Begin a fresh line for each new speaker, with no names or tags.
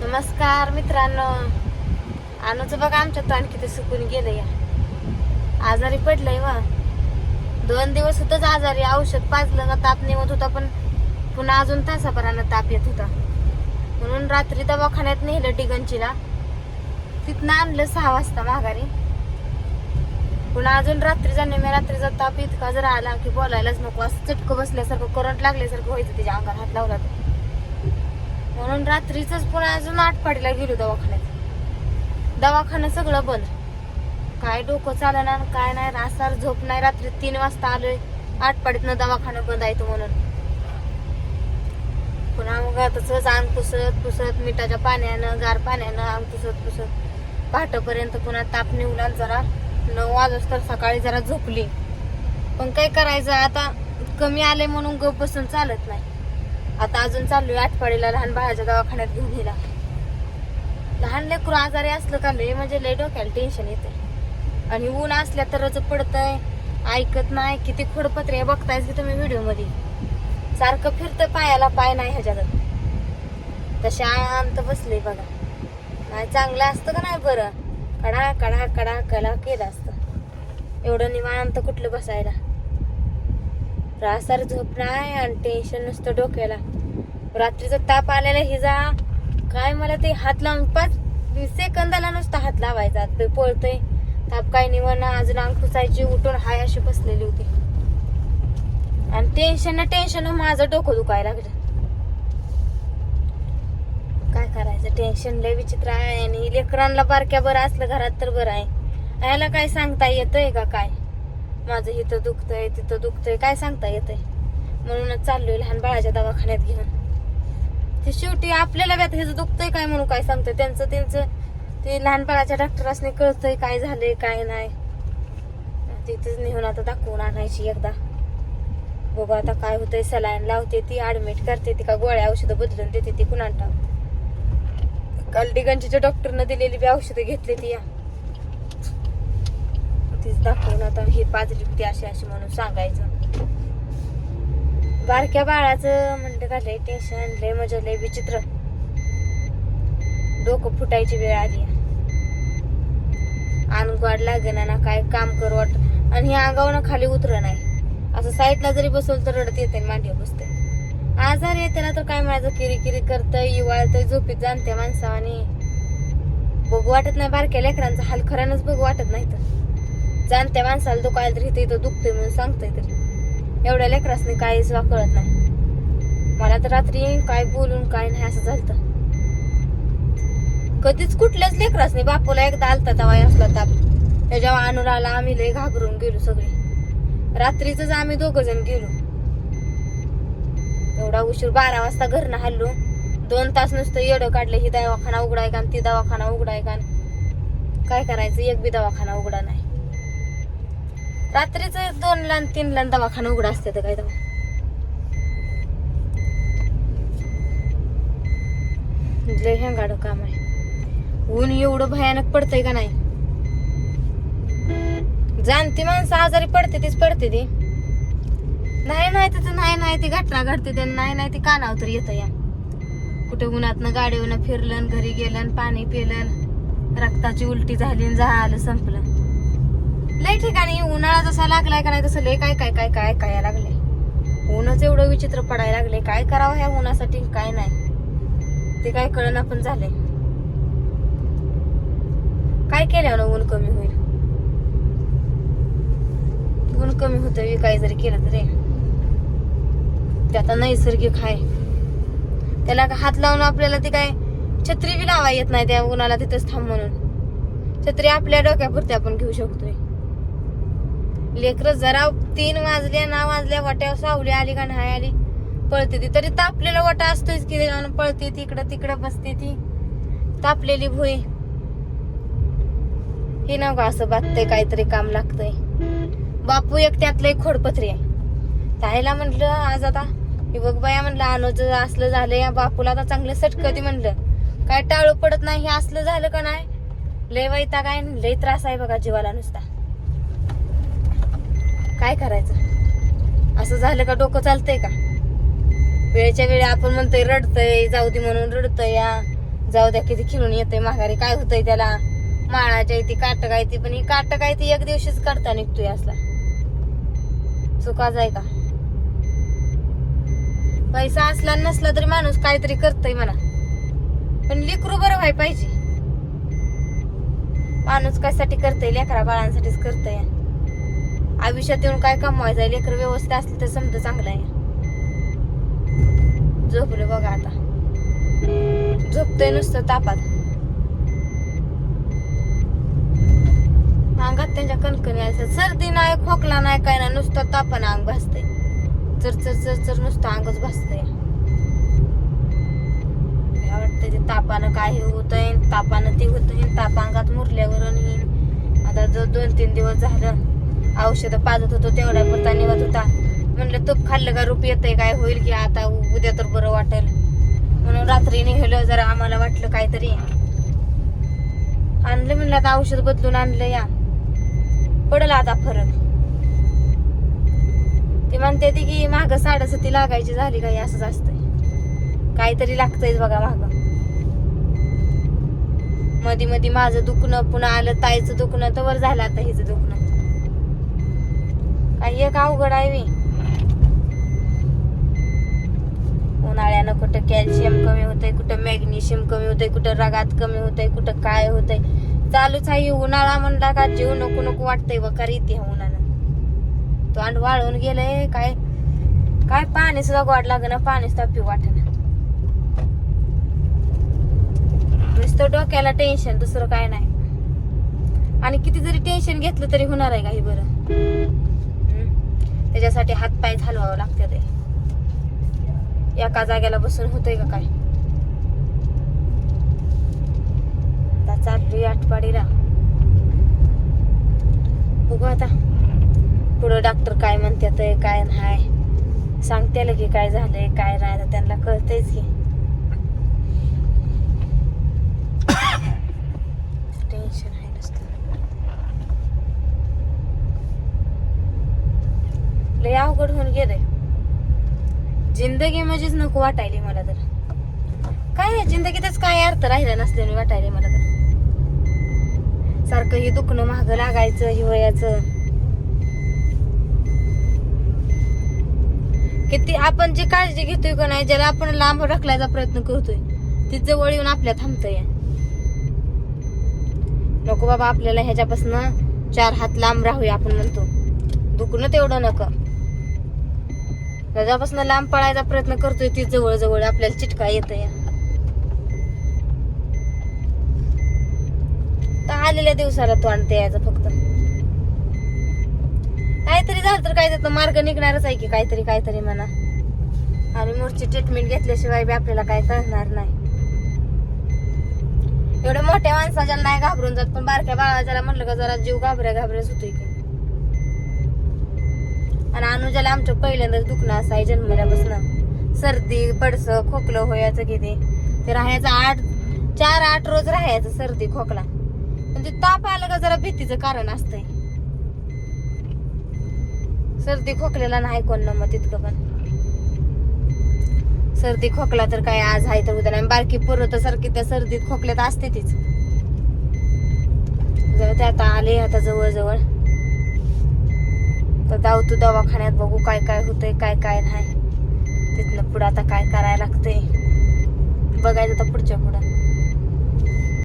नमस्कार मित्रांनो. अनुचं बघा आमच्या तण किती सुकून गेलं या. आजारी पडलंय वा. दोन दिवस होतच आजारी औषध पाजलं ना ताप निघत होता पण पुन्हा अजून तासाभरानं ताप येत होता. म्हणून रात्री दवाखान्यात नेलं डिगंचीला तिथनं आणलं सहा वाजता माघारी. पुन्हा अजून रात्रीचा नेहमी रात्रीचा ताप इतका जर आला की बोलायलाच नको. असं चटकं बसल्यासारखं करंट लागल्यासारखं व्हायचं त्याच्या अंगात हात लावला तर. म्हणून रात्रीच पुन्हा अजून आठपाडीला गेलो दवाखान्यात. दवाखाना सगळं बंद. काय डोकं चालणार काय नाही रासार झोप नाही रात्री तीन वाजता आलोय. आठपाडीतनं दवाखाना बंद आहे तो म्हणून. पुन्हा मग तसंच अंग पुसत पुसत मिठाच्या पाण्यानं गार पाण्यानं अंग पुसत पुसत. पहाटपर्यंत पुन्हा ताप निवला जरा. नऊ वाजता सकाळी जरा झोपली. पण काय करायचं आता कमी आले म्हणून गप बसून चालत नाही. आता अजून चाललोय आठवडीला लहान बाळाच्या दवाखान्यात घेऊन गेला लहान लेकरू आजारी असलं का लय म्हणजे लय डोक्याला टेन्शन येते आणि ऊन असल्या तरच पडतंय. ऐकत नाही किती खोडपत्रे बघतायच की तुम्ही व्हिडिओमध्ये सारखं फिरतं पायाला पाय नाही ह्याच्यात तसे शांत बसले बघा. नाही चांगलं असतं का नाही बरं? कडा कडा कडा कला केलं असतं. एवढं निवांत कुठलं बसायला? रासार झोप नाही आणि टेन्शन नुसतं डोक्याला. रात्रीचा ताप आलेला हिजा. काय मला ते हात लावून पाच सेकंदाला नुसता हात लावायचा. ते पळतोय. ताप काय निवडणं अजून अंग पुसायची उठून हाय अशी बसलेली होती. आणि टेन्शन ना टेन्शन माझं डोकं दुखायला लागलं. काय करायचं? टेन्शन लय विचित्र आहे. आणि लेकरांना बारक्या बरं असलं घरात तर बरं आहे. याला काय सांगता येतंय का काय? माझं इथं दुखतंय तिथं दुखतंय. काय सांगता येतंय? म्हणूनच चाललोय लहान बाळाच्या दवाखान्यात घेऊन. ते शेवटी आपल्याला व्यात आता दुखतंय काय म्हणून काय सांगतोय? त्यांचं त्यांचं. ते लहानपणाच्या डॉक्टरांनी कळतंय काय झालंय काय नाही. तिथेच नेऊन आता दाखवून आणायची एकदा. बघू आता काय होतंय. सलाईन लावते ती ऍडमिट करते ती का गोळ्या औषधं बदलून देते ती कुणा काल डिगंजीच्या डॉक्टरनं दिलेली बी औषधं घेतली ती. या तीच दाखवून आता ही पाजली ती अशी अशी म्हणून सांगायचं. बारक्या बाळाचं म्हणलं का लय टेन्शन लय मजा लय विचित्र. डोकं फुटायची वेळ आली. अनगवाड लागेना ना काय काम करू वाट. आणि हे अंगावनं खाली उतर नाही. असं साईडला जरी बसवलं तर रडत येते मांडी बसते. आजार येते ना तर काय माझं किरीकिरी किरी करतंय इवाळतंय झोपीत जाणते माणसावानी. बघू वाटत नाही बारक्या लेकरांचा हाल खऱ्यानंच बघू वाटत नाही तर. जाणत्या माणसाला दुखायला तरी इथं इथं दुखतोय म्हणून सांगतोय तरी. एवढ्या लेकरासने काहीच वा कळत नाही. मला तर रात्री काय बोलून काय नाही असं झालं कधीच कुठल्याच लेकरासनी बापूला एकदा आलता तवा असला ताप. त्याच्या अनुराला आम्ही लय घाबरून गेलो सगळे. रात्रीच आम्ही दोघ जण गेलो. एवढा उशीर बारा वाजता घरनं हल्लो. दोन तास नुसतं येडं काढलं ही दवाखाना उघडाय का ती दवाखाना उघडाय का काय करायचं? एक बी दवाखाना उघडा नाही. रात्रीच दोन ला तीन ला दवाखाना उघडा असते तर काय दवा लय हेंगाड काम आहे. ऊन एवढं भयानक पडतंय का नाही? जाणती माणसं आजारी पडते तीच पडते ती. नाही नाही तिथं नाही नाही ती घटना घडते ते नाही नाही ती कानावर तर येतं या. कुठे उन्हातनं गाडीवरनं फिरलं घरी गेलं पाणी पिलं रक्ताची उलटी झाली झालं संपलं. लय ठिकाणी उन्हाळा जसा लागलाय का नाही तसं लय काय काय काय काय काय लागले ऊनच एवढं विचित्र पडायला लागले काय करावं ह्या उन्हासाठी? काय नाही. ते काय कळना पण झाले काय केल्यानं ऊन कमी होईल? ऊन कमी होतं काय जरी केलं तरी. ते आता नैसर्गिक आहे त्याला हात लावून आपल्याला ते काय छत्री बी लावा येत नाही त्या उन्हाला तिथंच थांब म्हणून. छत्री आपल्या डोक्यापुरती आपण घेऊ शकतोय. लेकर जरा तीन वाजल्या ना वाजल्या वाट्यावर सावली आली का नाही आली? पळते ती. तरी तापलेला वाटा असतोच की पळते ती इकडं तिकडं बसते ती. तापलेली भुई. हे ना का असं बाततंय काहीतरी काम लागतंय. बापू एक त्यातलं एक खोडपत्री आहे. ताईला म्हटलं आज आता बघ बाया म्हणलं अनुज असलं झालं या बापूला आता चांगलं सटकती म्हणलं. काय टाळू पडत नाही हे असलं झालं का नाही? लय वैता काय लय त्रास आहे बघा जीवाला नुसता. काय करायचं? असं झालं का डोकं चालतंय का? वेळच्या वेळी आपण म्हणतोय रडतय जाऊ दे म्हणून रडतय या. जाऊ द्या किती खिळून येतंय माघारी. काय होतंय त्याला? माळाच्या इथे काट काय ती पण ही काट काय ती एक दिवशीच काढता निघतोय असला. चुका जाय का? पैसा असला नसला तरी माणूस काहीतरी करतय म्हणा. पण लेकरू बरं व्हाय पाहिजे. माणूस कशासाठी करतय? लेकरा बाळांसाठीच करतय. आयुष्यात येऊन काय कमवायचं आहे? लेकर व्यवस्थित असली तर समजा चांगलं आहे. झोपलं बघा आता. झोपतोय नुसतं तापात. अंगात त्यांच्या कणकणी आहे सर्दी नाही खोकला नाही काय नाही. नुसतं तापानं अंग भासतंय. चर चर चर चर नुसतं अंगच भासतंय. काय वाटतंय ते तापानं काय हे होतंय तापानं ते होतंय ताप अंगात मुरल्यावर आणि आता जो दोन तीन दिवस झालं औषधं पाजत होतो तेवढ्या पुरता निघत होता. म्हणलं तूप खाल्लं का? रूप येतंय काय? होईल की आता? उद्या तर बरं वाटेल. म्हणून रात्री निघलं जरा आम्हाला वाटलं काहीतरी. आणलं म्हणलं आता औषध बदलून आणलं या. पडला आता फरक. ती म्हणते ती की माग साडेसती लागायची झाली काही असंच असतंय. काहीतरी लागतंयच बघा माग. मधी मधी माझं दुखणं पुन्हा आलं ताईचं दुखणं तर वर झालं आता हिचं दुखणं. काही एक अवघड आहे मी उन्हाळ्यानं कुठं कॅल्शियम कमी होतंय कुठं मॅग्नेशियम कमी होतंय कुठं रगात कमी होतंय कुठं काय होतंय. चालूच आहे उन्हाळा म्हणला का जीव नको नको वाटतंय वकार येते ह्या तो आणि वाळून गेलंय काय काय पाणी सुद्धा गोड लागणं पाणी सुद्धा पिऊ वाटणं नुसतं डोक्याला टेन्शन दुसरं काय नाही. आणि किती जरी टेन्शन घेतलं तरी होणार आहे काही बरं? त्याच्यासाठी हात पाय हलवावं लागते ते. एका जागेला बसून होतंय का काय? आता चालली आठवाडीला बघू आता. पुढं डॉक्टर काय म्हणतात काय नाही. सांगते की काय झालंय काय नाही. तर त्यांना कळतंयच की. टेन्शन आहे नुसतं लय अवघड होऊन गेलंय. जिंदगी म्हणजेच नको वाटायली मला तर. काय जिंदगीतच काय अर्थ राहिला नसल्याने वाटायले मला तर. सारखं हे दुखणं महाग लागायचं हिवयाचं किती आपण जी काळजी घेतोय का नाही ज्याला आपण लांब ढकलायचा प्रयत्न करतोय ती जवळ येऊन आपल्या थांबतोय. नको बाबा आपल्याला ह्याच्यापासून चार हात लांब राहूया आपण म्हणतो. दुखणं तेवढं नको. त्याच्यापासून लांब पळायचा प्रयत्न करतोय ती जवळ जवळ आपल्याला चिटका येत तर आलेल्या दिवसाला तोंड यायचं फक्त. काहीतरी झालं तर काय तर मार्ग निघणारच आहे की काहीतरी काहीतरी म्हणा. आणि मोरची ट्रीटमेंट घेतल्याशिवाय बी आपल्याला काय कळणार नाही. एवढ्या मोठ्या माणसाच्या नाही घाबरून जात पण बारक्या बाळा जरा म्हणलं का जरा जीव घाबऱ्या घाबऱ्याच होतोय की. आणि अनुजाला आमच्या पहिल्यांदाच दुखणं असाय जन्मल्यापासून. सर्दी पडस खोकलं होयाचं किती. ते राहायचं आठ चार आठ रोज राहायचं सर्दी खोकला. म्हणजे ताप आलं का जरा भीतीचं कारण असतंय. सर्दी खोकलेला नाही कोण ना मग तितकं पण. सर्दी खोकला तर काय आज आहे तर उद्या नाही. बारकी पोरं तर सारखी त्या सर्दीत खोकल्यात असते तीच. जर ते आता आले आता जवळजवळ. तर जाऊ तू दवाखान्यात बघू काय काय होतंय काय काय नाही. तिथनं पुढं आता काय करायला लागतंय? बघायचं तर पुढच्या पुढं.